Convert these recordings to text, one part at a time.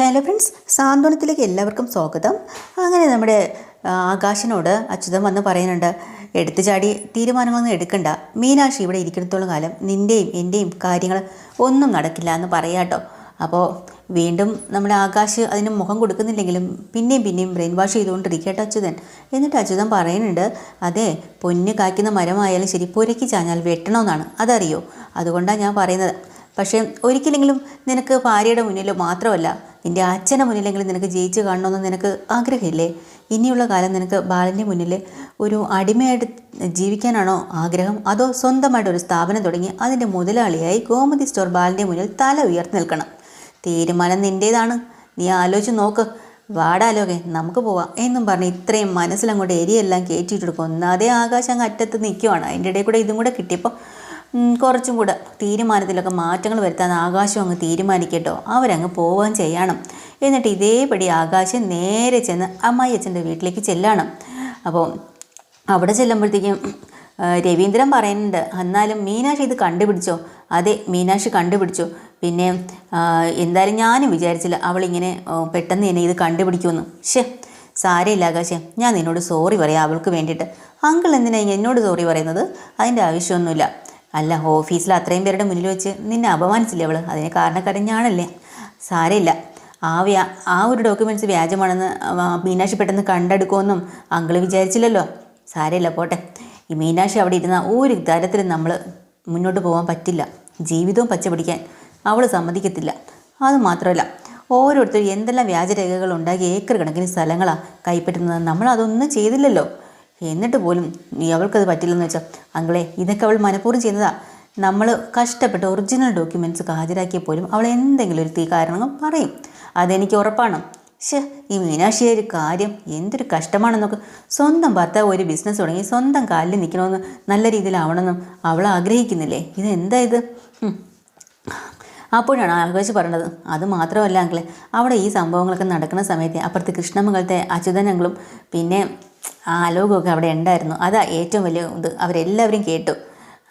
Hello friends സാന്ത്വനത്തിലേക്ക് എല്ലാവർക്കും സ്വാഗതം. അങ്ങനെ നമ്മുടെ ആകാശനോട് അച്യുതൻ വന്ന് പറയുന്നുണ്ട് എടുത്തു ചാടി തീരുമാനങ്ങളൊന്നും എടുക്കണ്ട. മീനാക്ഷി ഇവിടെ ഇരിക്കുന്നിടത്തോളം കാലം നിന്റെയും എന്റെയും കാര്യങ്ങൾ ഒന്നും നടക്കില്ല എന്ന് പറയാട്ടോ അപ്പോൾ വീണ്ടും നമ്മുടെ ആകാശ് അതിന് മുഖം കൊടുക്കുന്നില്ലെങ്കിലും പിന്നെയും പിന്നെയും ബ്രെയിൻ വാഷ് ചെയ്തുകൊണ്ടിരിക്കട്ടെ അച്യുതൻ. എന്നിട്ട് അച്യുതൻ പറയുന്നുണ്ട് അതെ പൊന്ന് കായ്ക്കുന്ന മരമായാലും ശരി പുരക്കി ചാഞ്ഞാൽ വെട്ടണമെന്നാണ് അതറിയോ? അതുകൊണ്ടാണ് ഞാൻ പറയുന്നത്. പക്ഷേ ഒരിക്കലെങ്കിലും നിനക്ക് ഭാര്യയുടെ മുന്നിൽ മാത്രമല്ല നിന്റെ അച്ഛനെ മുന്നിലെങ്കിലും നിനക്ക് ജയിച്ച് കാണണമെന്ന് നിനക്ക് ആഗ്രഹമില്ലേ? ഇനിയുള്ള കാലം നിനക്ക് ബാലന്റെ മുന്നിൽ ഒരു അടിമയായിട്ട് ജീവിക്കാനാണോ ആഗ്രഹം? അതോ സ്വന്തമായിട്ട് ഒരു സ്ഥാപനം തുടങ്ങി അതിന്റെ മുതലാളിയായി ഗോമതി സ്റ്റോർ ബാലന്റെ മുന്നിൽ തല ഉയർത്തി നിൽക്കണം. തീരുമാനം നിന്റേതാണ് നീ ആലോചിച്ച് നോക്ക്. വാടാലോകെ നമുക്ക് പോവാം എന്നും പറഞ്ഞ് ഇത്രയും മനസ്സിലങ്ങോട്ട് എരിയെല്ലാം കയറ്റിയിട്ടെടുക്കും ഒന്നാതെ ആകാശം അങ്ങ് അറ്റത്ത് നിൽക്കുവാണ്. അതിന്റെ ഇടയിൽ കൂടെ ഇതും കൂടെ കിട്ടിയപ്പോൾ കുറച്ചും കൂടെ തീരുമാനത്തിലൊക്കെ മാറ്റങ്ങൾ വരുത്താൻ ആകാശം അങ്ങ് തീരുമാനിക്കട്ടോ. അവരങ്ങ് പോവുകയും ചെയ്യണം. എന്നിട്ട് ഇതേപടി ആകാശം നേരെ ചെന്ന് അമ്മായി അച്ഛന്റെ വീട്ടിലേക്ക് ചെല്ലണം. അപ്പോൾ അവിടെ ചെല്ലുമ്പോഴത്തേക്കും രവീന്ദ്രൻ പറയുന്നുണ്ട് എന്നാലും മീനാക്ഷി ഇത് കണ്ടുപിടിച്ചോ? അതെ മീനാക്ഷി കണ്ടുപിടിച്ചു. പിന്നെ എന്തായാലും ഞാനും വിചാരിച്ചില്ല അവളിങ്ങനെ പെട്ടെന്ന് തന്നെ ഇത് കണ്ടുപിടിക്കുമെന്ന്. ഷേ സാരമില്ല ആകാശേ ഞാൻ നിന്നോട് സോറി പറയാം അവൾക്ക് വേണ്ടിയിട്ട്. അങ്കിൾ എന്തിനാ എന്നോട് സോറി പറയുന്നത്? അതിന്റെ ആവശ്യമൊന്നുമില്ല. അല്ല ഓഫീസിൽ അത്രയും പേരുടെ മുന്നിൽ വെച്ച് നിന്നെ അപമാനിച്ചില്ലേ അവൾ അതിന് കാരണക്കാരൻ ഞാനല്ലേ സാരമില്ല. ആ വ്യാ ആ ഒരു ഡോക്യുമെന്റ്സ് വ്യാജമാണെന്ന് മീനാക്ഷി പെട്ടെന്ന് കണ്ടെടുക്കുമെന്നും അങ്കിൾ വിചാരിച്ചില്ലല്ലോ? സാരമില്ല പോട്ടെ. ഈ മീനാക്ഷി അവിടെ ഇരുന്ന ഒരു തരത്തിലും നമ്മൾ മുന്നോട്ട് പോകാൻ പറ്റില്ല. ജീവിതവും പച്ചപിടിക്കാൻ അവൾ സമ്മതിക്കത്തില്ല. അത് മാത്രമല്ല ഓരോരുത്തരും എന്തെല്ലാം വ്യാജരേഖകൾ ഉണ്ടാക്കി ഏക്കർ കണക്കിന് സ്ഥലങ്ങളാണ് കൈപ്പറ്റുന്നത് നമ്മൾ അതൊന്നും ചെയ്തില്ലല്ലോ? എന്നിട്ട് പോലും നീ അവൾക്കത് പറ്റില്ലെന്ന് വെച്ചാൽ അങ്ങളെ ഇതൊക്കെ അവൾ മനഃപൂർവം ചെയ്യുന്നതാ. നമ്മൾ കഷ്ടപ്പെട്ട് ഒറിജിനൽ ഡോക്യുമെന്റ്സ് ഹാജരാക്കിയ പോലും അവൾ എന്തെങ്കിലും ഒരു തീ കാരണങ്ങൾ പറയും. അതെനിക്ക് ഉറപ്പാണ്. ശ്ശേ ഈ മീനാക്ഷിയെ ഒരു കാര്യം എന്തൊരു കഷ്ടമാണെന്നൊക്കെ സ്വന്തം ഭർത്താവ് ഒരു ബിസിനസ് തുടങ്ങി സ്വന്തം കാലിൽ നിൽക്കണമെന്ന് നല്ല രീതിയിലാവണമെന്നും അവൾ ആഗ്രഹിക്കുന്നില്ലേ? ഇതെന്താ ഇത്. അപ്പോഴാണ് ആകാശ് പറഞ്ഞത്. അത് മാത്രമല്ല അങ്കിളെ അവിടെ ഈ സംഭവങ്ങളൊക്കെ നടക്കുന്ന സമയത്ത് അപ്പുറത്ത് കൃഷ്ണമംഗലത്തെ അച്യുതനങ്ങളും പിന്നെ ആ അലോകമൊക്കെ അവിടെ ഉണ്ടായിരുന്നു. അതാ ഏറ്റവും വലിയ ഇത്. അവരെല്ലാവരും കേട്ടു.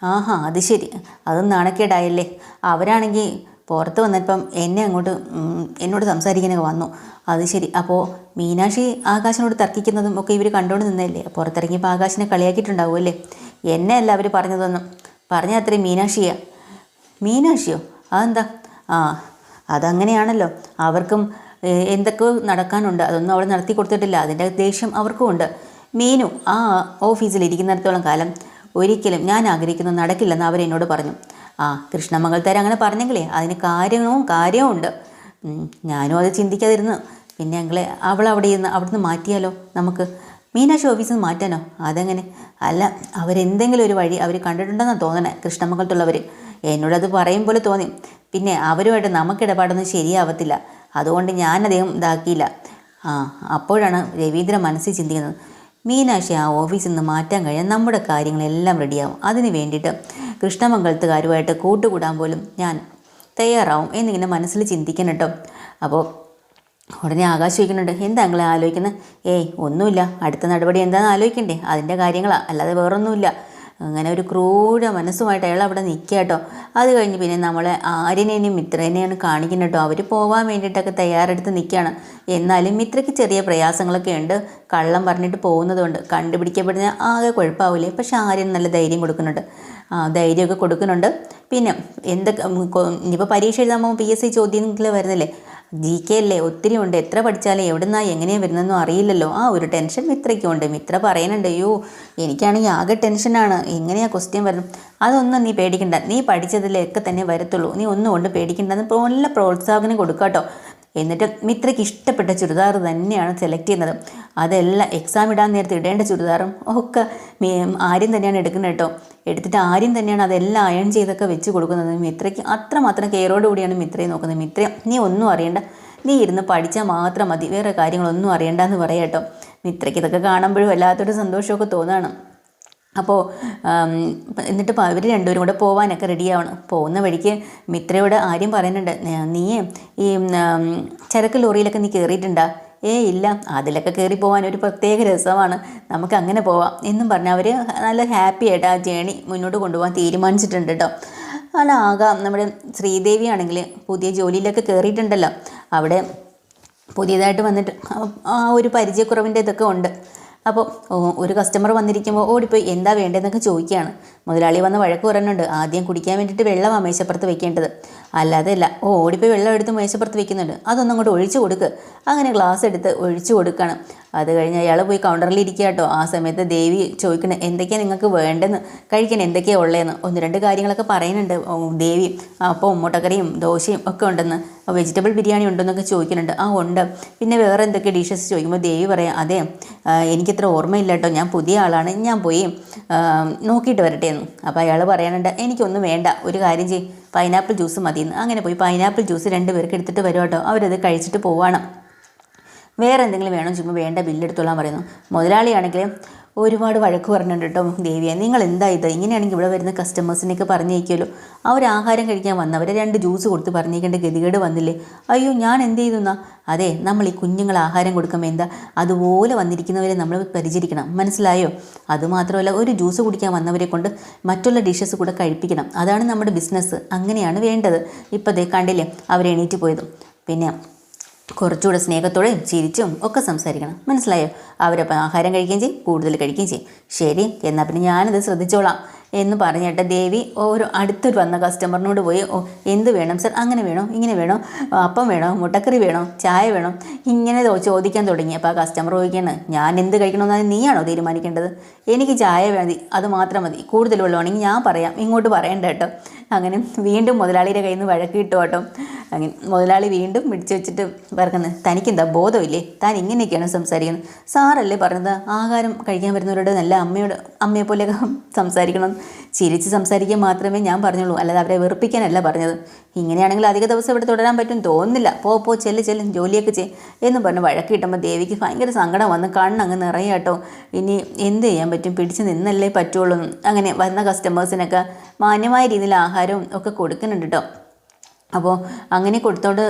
ആഹാ അത് ശരി. അതും നാണക്കേടായല്ലേ. അവരാണെങ്കിൽ പുറത്ത് വന്നപ്പം എന്നെ അങ്ങോട്ട് എന്നോട് സംസാരിക്കാനൊക്കെ വന്നു. അത് ശരി. അപ്പോൾ മീനാക്ഷി ആകാശിനോട് തർക്കിക്കുന്നതും ഒക്കെ ഇവർ കണ്ടുകൊണ്ട് നിന്നല്ലേ പുറത്തിറങ്ങിയപ്പോൾ ആകാശിനെ കളിയാക്കിയിട്ടുണ്ടാവുമല്ലേ എന്നെ അല്ല അവർ പറഞ്ഞതൊന്നും. പറഞ്ഞ അത്രയും മീനാക്ഷിയാ. മീനാക്ഷിയോ? അതെന്താ? ആ അതങ്ങനെയാണല്ലോ. അവർക്കും ഏഹ്, എന്തൊക്കെയോ നടക്കാനുണ്ട് അതൊന്നും അവൾ നടത്തി കൊടുത്തിട്ടില്ല. അതിന്റെ ദേഷ്യം അവർക്കും ഉണ്ട്. മീനു ആ ഓഫീസിൽ ഇരിക്കുന്നിടത്തോളം കാലം ഒരിക്കലും ഞാൻ ആഗ്രഹിക്കുന്നത് നടക്കില്ലെന്ന് അവരെന്നോട് പറഞ്ഞു. ആ കൃഷ്ണമംഗലത്താർ അങ്ങനെ പറഞ്ഞെങ്കിലേ അതിന് കാര്യവും ഉണ്ട്. ഞാനും അത് ചിന്തിക്കാതിരുന്നു. പിന്നെ ഞങ്ങളെ അവൾ അവിടെ ഇരുന്ന് അവിടുന്ന് മാറ്റിയാലോ നമുക്ക്? മീനാക്ഷി ഓഫീസിൽ നിന്ന് മാറ്റാനോ? അതെങ്ങനെ? അല്ല അവരെന്തെങ്കിലും ഒരു വഴി അവർ കണ്ടിട്ടുണ്ടെന്നാണ് തോന്നണേ കൃഷ്ണമംഗലത്തുള്ളവർ എന്നോടത് പറയും പോലെ തോന്നി. പിന്നെ അവരുമായിട്ട് നമുക്കിടപാടൊന്നും ശരിയാവത്തില്ല. അതുകൊണ്ട് ഞാൻ അദ്ദേഹം ഇതാക്കിയില്ല. ആ അപ്പോഴാണ് രവീന്ദ്രൻ മനസ്സിൽ ചിന്തിക്കുന്നത് മീനാക്ഷി ആ ഓഫീസിൽ നിന്ന് മാറ്റാൻ കഴിഞ്ഞാൽ നമ്മുടെ കാര്യങ്ങളെല്ലാം റെഡിയാവും. അതിന് വേണ്ടിയിട്ട് കൃഷ്ണമംഗലത്തുകാരുമായിട്ട് കൂട്ടുകൂടാൻ പോലും ഞാൻ തയ്യാറാവും എന്നിങ്ങനെ മനസ്സിൽ ചിന്തിക്കണം കേട്ടോ. അപ്പോൾ ഉടനെ ആകാശ് ചോദിക്കുന്നുണ്ട് എന്താ നിങ്ങളെ ആലോചിക്കുന്നത് ഏയ് ഒന്നുമില്ല. അടുത്ത നടപടി എന്താണെന്ന് ആലോചിക്കണ്ടേ. അതിന്റെ കാര്യങ്ങളാണ് അല്ലാതെ വേറൊന്നുമില്ല. അങ്ങനെ ഒരു ക്രൂര മനസ്സുമായിട്ട് അയാൾ അവിടെ നിൽക്കുക കേട്ടോ. അത് കഴിഞ്ഞ് പിന്നെ നമ്മളെ ആര്യനെയും മിത്രനെയാണ് കാണിക്കുന്നത് കേട്ടോ. അവർ പോകാൻ വേണ്ടിയിട്ടൊക്കെ തയ്യാറെടുത്ത് നിൽക്കുകയാണ്. എന്നാലും മിത്രയ്ക്ക് ചെറിയ പ്രയാസങ്ങളൊക്കെ ഉണ്ട്. കള്ളം പറഞ്ഞിട്ട് പോകുന്നതുകൊണ്ട് കണ്ടുപിടിക്കപ്പെടുന്ന ആകെ കുഴപ്പമാവില്ലേ? പക്ഷെ ആര്യൻ നല്ല ധൈര്യം കൊടുക്കുന്നുണ്ട്. ധൈര്യമൊക്കെ കൊടുക്കുന്നുണ്ട്. പിന്നെ എന്തൊക്കെ ഇനിയിപ്പോൾ പരീക്ഷ എഴുതാൻ പോകുമ്പോൾ പി എസ് സി ചോദ്യങ്ങൾ വരുന്നില്ലേ? ജി കെ അല്ലേ? ഒത്തിരി ഉണ്ട്. എത്ര പഠിച്ചാലും എവിടുന്നാ എങ്ങനെയാണ് വരുന്നതെന്നും അറിയില്ലല്ലോ. ആ ഒരു ടെൻഷൻ മിത്രയ്ക്കുണ്ട് മിത്ര പറയുന്നുണ്ട് അയ്യോ എനിക്കാണെങ്കിൽ ആകെ ടെൻഷനാണ്. എങ്ങനെയാ ക്വസ്റ്റ്യൻ വരും അതൊന്നും നീ പേടിക്കണ്ട. നീ പഠിച്ചതിലൊക്കെ തന്നെ വരത്തുള്ളൂ. നീ ഒന്നും കൊണ്ട് പേടിക്കണ്ടെന്ന് നല്ല പ്രോത്സാഹനം കൊടുക്കാട്ടോ. എന്നിട്ട് മിത്രയ്ക്ക് ഇഷ്ടപ്പെട്ട ചുരിദാർ തന്നെയാണ് സെലക്ട് ചെയ്യുന്നത്. അതെല്ലാം എക്സാം ഇടാൻ നേരത്തെ ഇടേണ്ട ചുരിദാറും ഒക്കെ ആര്യം തന്നെയാണ് എടുക്കുന്നത് കേട്ടോ. എടുത്തിട്ട് ആര്യം തന്നെയാണ് അതെല്ലാം അയൺ ചെയ്തൊക്കെ വെച്ച് കൊടുക്കുന്നത്. മിത്രയ്ക്ക് അത്രമാത്രം കെയറോട് കൂടിയാണ് മിത്രയെ നോക്കുന്നത്. മിത്ര നീ ഒന്നും അറിയണ്ട. നീ ഇരുന്ന് പഠിച്ചാൽ മാത്രം മതി. വേറെ കാര്യങ്ങളൊന്നും അറിയണ്ടെന്ന് പറയാം കേട്ടോ. മിത്രയ്ക്ക് ഇതൊക്കെ കാണുമ്പോഴും വല്ലാത്തൊരു സന്തോഷമൊക്കെ തോന്നുകയാണ് അപ്പോൾ എന്നിട്ട് അവർ രണ്ടുപേരും കൂടെ പോവാനൊക്കെ റെഡിയാവണം പോകുന്ന വഴിക്ക് മിത്രയോട് ആര്യം പറയുന്നുണ്ട് നീ ഈ ചരക്ക് ലോറിയിലൊക്കെ നീ കയറിയിട്ടുണ്ടാ ഏ ഇല്ല. അതിലൊക്കെ കയറി പോകാൻ ഒരു പ്രത്യേക രസമാണ്. നമുക്ക് അങ്ങനെ പോവാം. എന്നും പറഞ്ഞ് അവർ നല്ല ഹാപ്പി ആയിട്ട് ആ ജേണി മുന്നോട്ട് കൊണ്ടുപോകാൻ തീരുമാനിച്ചിട്ടുണ്ട് കേട്ടോ അല്ല ആകാം നമ്മുടെ ശ്രീദേവി ആണെങ്കിൽ പുതിയ ജോലിയിലൊക്കെ കയറിയിട്ടുണ്ടല്ലോ അവിടെ പുതിയതായിട്ട് വന്നിട്ട് ആ ഒരു പരിചയക്കുറവിന്റെ ഇതൊക്കെ ഉണ്ട്. അപ്പോൾ ഒരു കസ്റ്റമർ വന്നിരിക്കുമ്പോൾ ഓടിപ്പോയി എന്താ വേണ്ടതെന്നൊക്കെ ചോദിക്കുകയാണ്. മുതലാളി വന്ന് വഴക്ക് പറയുന്നുണ്ട് ആദ്യം കുടിക്കാൻ വേണ്ടിയിട്ട് വെള്ളമാണ് മേശപ്പുറത്ത് വെക്കേണ്ടത്. അല്ലാതെ അല്ല ഓ ഓടിപ്പോയി വെള്ളം എടുത്ത് മേശപ്പുറത്ത് വെക്കുന്നുണ്ട്. അതൊന്നും അങ്ങോട്ട് ഒഴിച്ചു കൊടുക്ക്. അങ്ങനെ ഗ്ലാസ് എടുത്ത് ഒഴിച്ചു കൊടുക്കണം. അത് കഴിഞ്ഞ് അയാൾ പോയി കൗണ്ടറിൽ ഇരിക്കുക കേട്ടോ ആ സമയത്ത് ദേവി ചോദിക്കണം എന്തൊക്കെയാണ് നിങ്ങൾക്ക് വേണ്ടെന്ന്? കഴിക്കാൻ എന്തൊക്കെയാണ് ഉള്ളതെന്ന് ഒന്ന് രണ്ട് കാര്യങ്ങളൊക്കെ പറയുന്നുണ്ട് ദേവി. അപ്പോൾ മുട്ടക്കറിയും ദോശയും ഒക്കെ ഉണ്ടെന്ന്. വെജിറ്റബിൾ ബിരിയാണി ഉണ്ടെന്നൊക്കെ ചോദിക്കുന്നുണ്ട്. ആ ഉണ്ട്. പിന്നെ വേറെ എന്തൊക്കെ ഡിഷസ് ചോദിക്കുമ്പോൾ ദേവി പറയാം അതെ എനിക്കിത്ര ഓർമ്മയില്ല കേട്ടോ ഞാൻ പുതിയ ആളാണ്. ഞാൻ പോയി നോക്കിയിട്ട് വരട്ടെ അപ്പോൾ അയാൾ പറയാനുണ്ട് എനിക്കൊന്നും വേണ്ട ഒരു കാര്യം ചെയ്യും. പൈനാപ്പിൾ ജ്യൂസ് മതിയെന്ന്. അങ്ങനെ പോയി. പൈനാപ്പിൾ ജ്യൂസ് രണ്ട് പേർക്ക് എടുത്തിട്ട് വരും കേട്ടോ. അവരത് കഴിച്ചിട്ട് പോവാണ്. വേറെ എന്തെങ്കിലും വേണം? ചുമ്മാ വേണ്ട ബില്ലെടുത്തോളാൻ പറയുന്നു. മുതലാളിയാണെങ്കിൽ ഒരുപാട് വഴക്ക് പറഞ്ഞിട്ടുണ്ട് കേട്ടോ ദേവിയെ. നിങ്ങൾ എന്താ ഇത്? ഇങ്ങനെയാണെങ്കിൽ ഇവിടെ വരുന്ന കസ്റ്റമേഴ്സിനൊക്കെ പറഞ്ഞേക്കുമല്ലോ അവർ ആഹാരം കഴിക്കാൻ വന്നവരെ രണ്ട് ജ്യൂസ് കൊടുത്ത് പറഞ്ഞേക്കേണ്ട ഗതികേട് വന്നില്ലേ? അയ്യോ ഞാൻ എന്ത് ചെയ്തെന്നാ അതെ നമ്മൾ ഈ കുഞ്ഞുങ്ങൾ ആഹാരം കൊടുക്കുമ്പോൾ എന്താ? അതുപോലെ വന്നിരിക്കുന്നവരെ നമ്മൾ പരിചരിക്കണം. മനസ്സിലായോ? അതുമാത്രമല്ല ഒരു ജ്യൂസ് കുടിക്കാൻ വന്നവരെ കൊണ്ട് മറ്റുള്ള ഡിഷസ് കൂടെ കഴിപ്പിക്കണം. അതാണ് നമ്മുടെ ബിസിനസ് അങ്ങനെയാണ് വേണ്ടത്. ഇപ്പോൾ ദേ കണ്ടില്ലേ അവരെ എണീറ്റ് പോയതും. പിന്നെ കുറച്ചുകൂടെ സ്നേഹത്തോടെയും ചിരിച്ചും ഒക്കെ സംസാരിക്കണം. മനസ്സിലായോ? അവരപ്പം ആഹാരം കഴിക്കുകയും ചെയ്യും കൂടുതൽ കഴിക്കുകയും ചെയ്യും. ശരി എന്നാൽ പിന്നെ ഞാനത് ശ്രദ്ധിച്ചോളാം എന്ന് പറഞ്ഞിട്ട് ദേവി ഒരു അടുത്തൊരു വന്ന കസ്റ്റമറിനോട് പോയി ഓ എന്ത് വേണം സർ അങ്ങനെ വേണോ? ഇങ്ങനെ വേണോ? അപ്പം വേണോ? മുട്ടക്കറി വേണോ? ചായ വേണോ? ഇങ്ങനെ ചോദിക്കാൻ തുടങ്ങി. അപ്പോൾ ആ കസ്റ്റമർ ചോദിക്കുകയാണ് ഞാൻ എന്ത് കഴിക്കണമെന്നാണ് നീയാണോ തീരുമാനിക്കേണ്ടത്? എനിക്ക് ചായ മതി അത് മാത്രം മതി. കൂടുതൽ വെള്ളമാണെങ്കിൽ ഞാൻ പറയാം ഇങ്ങോട്ട് പറയണ്ട കേട്ടോ. അങ്ങനെ വീണ്ടും മുതലാളിയുടെ കയ്യിൽ നിന്ന് വഴക്ക് കിട്ടും കേട്ടോ. അങ്ങനെ മുതലാളി വീണ്ടും പിടിച്ചു വെച്ചിട്ട് പറക്കുന്നത് തനിക്കെന്താ ബോധമില്ലേ? താൻ ഇങ്ങനെയൊക്കെയാണ് സംസാരിക്കുന്നത്. സാറല്ലേ പറഞ്ഞത്? ആഹാരം കഴിക്കാൻ വരുന്നവരോട് നല്ല അമ്മയോട് അമ്മയെ പോലെയൊക്കെ സംസാരിക്കണം. ചിരിച്ച് സംസാരിക്കാൻ മാത്രമേ ഞാൻ പറഞ്ഞുള്ളൂ. അല്ലാതെ അവരെ വെറുപ്പിക്കാനല്ല പറഞ്ഞത്. ഇങ്ങനെയാണെങ്കിൽ അധിക ദിവസം ഇവിടെ തുടരാൻ പറ്റും തോന്നുന്നില്ല. പോ പോ ചെല്ല് ചെല്ലും ജോലിയൊക്കെ ചെയ്യും എന്ന് പറഞ്ഞ് വഴക്ക് കിട്ടുമ്പോൾ ദേവിക്ക് ഭയങ്കര സങ്കടം വന്ന് കണ്ണങ്ങ് നിറയാട്ടോ ഇനി എന്ത് ചെയ്യാൻ പറ്റും? പിടിച്ച് നിന്നല്ലേ പറ്റുള്ളൂ. അങ്ങനെ വന്ന കസ്റ്റമേഴ്സിനൊക്കെ മാന്യമായ രീതിയിൽ ആഹാരവും ഒക്കെ കൊടുക്കുന്നുണ്ട് കേട്ടോ അപ്പോൾ അങ്ങനെ കൊടുത്തോണ്ട്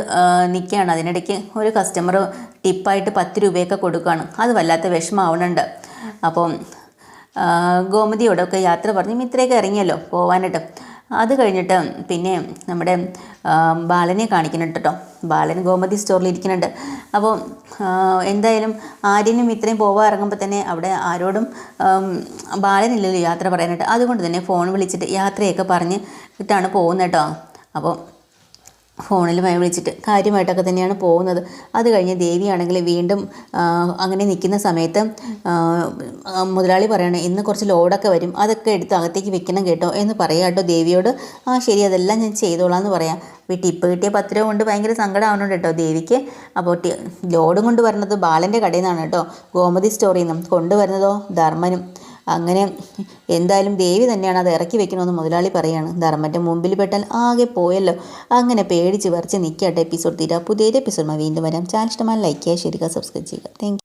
നിൽക്കുകയാണ് അതിനിടയ്ക്ക് ഒരു കസ്റ്റമർ ടിപ്പായിട്ട് പത്ത് രൂപയൊക്കെ കൊടുക്കുകയാണ് അത് വല്ലാത്ത വിഷമാവണുണ്ട്. അപ്പം ഗോമതിയോടൊക്കെ യാത്ര പറഞ്ഞ് ഇത്രയൊക്കെ ഇറങ്ങിയല്ലോ പോവാനായിട്ട്. അത് കഴിഞ്ഞിട്ട് പിന്നെ നമ്മുടെ ബാലനെ കാണിക്കുന്നുണ്ട് കേട്ടോ ബാലൻ ഗോമതി സ്റ്റോറിൽ ഇരിക്കുന്നുണ്ട്. അപ്പോൾ എന്തായാലും ആര്യനും ഇത്രയും പോവാൻ ഇറങ്ങുമ്പോൾ തന്നെ അവിടെ ആരോടും ബാലനില്ലല്ലോ യാത്ര പറയാനായിട്ട്. അതുകൊണ്ട് തന്നെ ഫോൺ വിളിച്ചിട്ട് യാത്രയൊക്കെ പറഞ്ഞ് ഇട്ടാണ് പോകുന്നത് കേട്ടോ അപ്പോൾ ഫോണിൽ വിളിച്ചിട്ട് കാര്യമായിട്ടൊക്കെ തന്നെയാണ് പോകുന്നത്. അത് കഴിഞ്ഞ് ദേവിയാണെങ്കിൽ വീണ്ടും അങ്ങനെ നിൽക്കുന്ന സമയത്ത് മുതലാളി പറയാണ് ഇന്ന് കുറച്ച് ലോഡൊക്കെ വരും. അതൊക്കെ എടുത്ത് അകത്തേക്ക് വെക്കണം കേട്ടോ എന്ന് പറയാം കേട്ടോ ദേവിയോട്. ആ ശരി അതെല്ലാം ഞാൻ ചെയ്തോളാം എന്ന് പറയാം. അപ്പോൾ ടിപ്പ് കിട്ടിയ പത്ത് രൂപ കൊണ്ട് ഭയങ്കര സങ്കടമാവുന്നുണ്ട് കേട്ടോ ദേവിക്ക്. അപ്പോൾ ലോഡും കൊണ്ട് വരുന്നത് ബാലന്റെ കടയിൽ നിന്നാണ് കേട്ടോ. ഗോമതി സ്റ്റോറിൽ നിന്നും കൊണ്ടുവരുന്നതോ ധർമ്മനും. അങ്ങനെ എന്തായാലും ദേവി തന്നെയാണ് അത് ഇറക്കി വെക്കണമെന്ന് മുതലാളി പറയാണ്. ധർമ്മന്റെ മുമ്പിൽ പെട്ടാൽ ആകെ പോയല്ലോ. അങ്ങനെ പേടിച്ച് വരച്ച് നിൽക്കട്ടെ എപ്പിസോഡ് തീരാ. പുതിയൊരു എപ്പിസോഡ് വീണ്ടും വരാം. ചാനൽ ഇഷ്ടമായി ലൈക്ക് ചെയ്യുക ശരിക്കും സബ്സ്ക്രൈബ് ചെയ്യുക. താങ്ക്